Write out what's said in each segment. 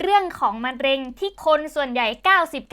เรื่องของมะเร็งที่คนส่วนใหญ่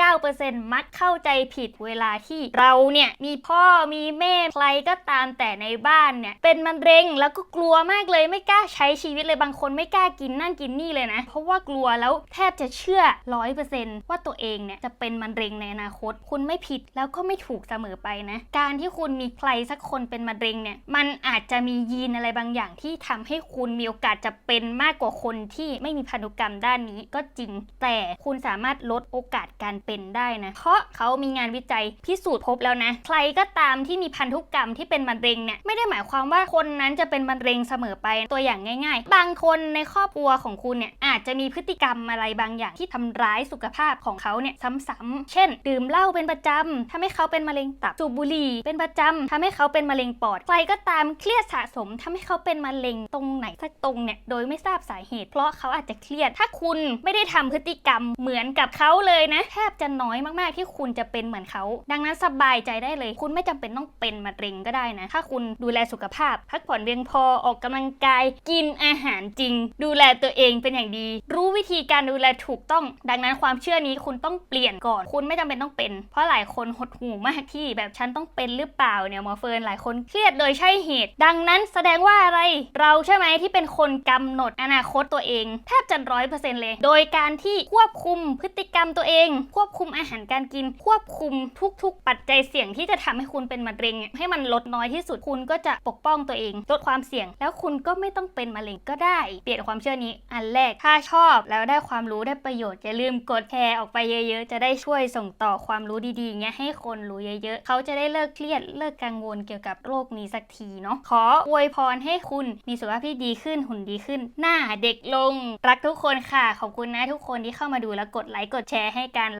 99%มักเข้าใจผิดเวลาที่เราเนี่ยมีพ่อมีแม่ใครก็ตามแต่ในบ้านเนี่ยเป็นมะเร็งแล้วก็กลัวมากเลยไม่กล้าใช้ชีวิตเลยบางคนไม่กล้ากินนั่นกินนี่เลยนะ เพราะว่ากลัวแล้วแทบจะเชื่อร้อยเปอร์เซนต์ว่าตัวเองเนี่ยจะเป็นมะเร็งในอนาคต คุณไม่ผิดแล้วก็ไม่ถูกเสมอไปนะ การที่คุณมีใครสักคนเป็นมะเร็งเนี่ยมันอาจจะมียีนอะไรบางอย่างที่ทำให้คุณมีโอกาสจะเป็นมากกว่าคนที่ไม่มีพันธุกรรมด้านนี้ก็จริง แต่คุณสามารถลดโอกาสการเป็นได้นะ เพราะเขามีงานวิจัยพิสูจน์พบแล้วนะ ใครก็ตามที่มีพันธุกรรมที่เป็นมะเร็งเนี่ยไม่ได้หมายความว่าคนนั้นจะเป็นมะเร็งเสมอไปตัวอย่างง่าย ๆ บางคนในครอบครัวของคุณเนี่ยอาจจะมีพฤติกรรมอะไรบางอย่างที่ทำร้ายสุขภาพของเขาเนี่ยซ้ำๆเช่น ดื่มเหล้าเป็นประจำทำให้เขาเป็นมะเร็งตับสูบบุหรี่เป็นประจำทำให้เขาเป็นมะเร็งปอดใครก็ตามเครียดสะสมทำให้เขาเป็นมะเร็งตรงไหนสักตรงเนี่ยโดยไม่ทราบสาเหตุ เพราะเขาอาจจะเครียดถ้าคุณไม่ได้ทำพฤติกรรมเหมือนกับเขาเลยนะ แทบจะน้อยมากๆที่คุณจะเป็นเหมือนเขา ดังนั้นสบายใจได้เลย คุณไม่จำเป็นต้องเป็นมะเร็งก็ได้นะ ถ้าคุณดูแลสุขภาพ พักผ่อนเพียงพอออกกำลังกาย กินอาหารจริง ดูแลตัวเองเป็นอย่างดี รู้วิธีการดูแลถูกต้อง ดังนั้นความเชื่อนี้คุณต้องเปลี่ยนก่อน คุณไม่จำเป็นต้องเป็น เพราะหลายคนหดหูมากที่แบบฉันต้องเป็นหรือเปล่าเนี่ยหมอเฟิร์นหลายคนเครียดโดยใช่เหตุ ดังนั้นแสดงว่าอะไร เราใช่ไหมที่เป็นคนกำหนดอนาคตตัวเอง แทบจะร้อยเปอร์เซ็นต์เลยโดยยการที่ควบคุมพฤติกรรมตัวเอง ควบคุมอาหารการกิน ควบคุมทุกๆ ปัจจัยเสี่ยงที่จะทำให้คุณเป็นมะเร็ง ให้มันลดน้อยที่สุดคุณก็จะปกป้องตัวเอง ลดความเสี่ยง แล้วคุณก็ไม่ต้องเป็นมะเร็งก็ได้ เปลี่ยนความเชื่อนี้อันแรกถ้าชอบแล้วได้ความรู้ได้ประโยชน์อย่าลืมกดแชร์ออกไปเยอะๆ จะได้ช่วยส่งต่อความรู้ดีๆเงี้ยให้คนรู้เยอะๆ เขาจะได้เลิกเครียดเลิกกังวลเกี่ยวกับโรคนี้สักทีเนาะขออวยพรให้คุณมีสุขภาพที่ดีขึ้นหุ่นดีขึ้น หน้าเด็กลงรักทุกคนค่ะขอบคุณคุณนะทุกคนที่เข้ามาดูแล้วกดไลค์กดแชร์ให้กัน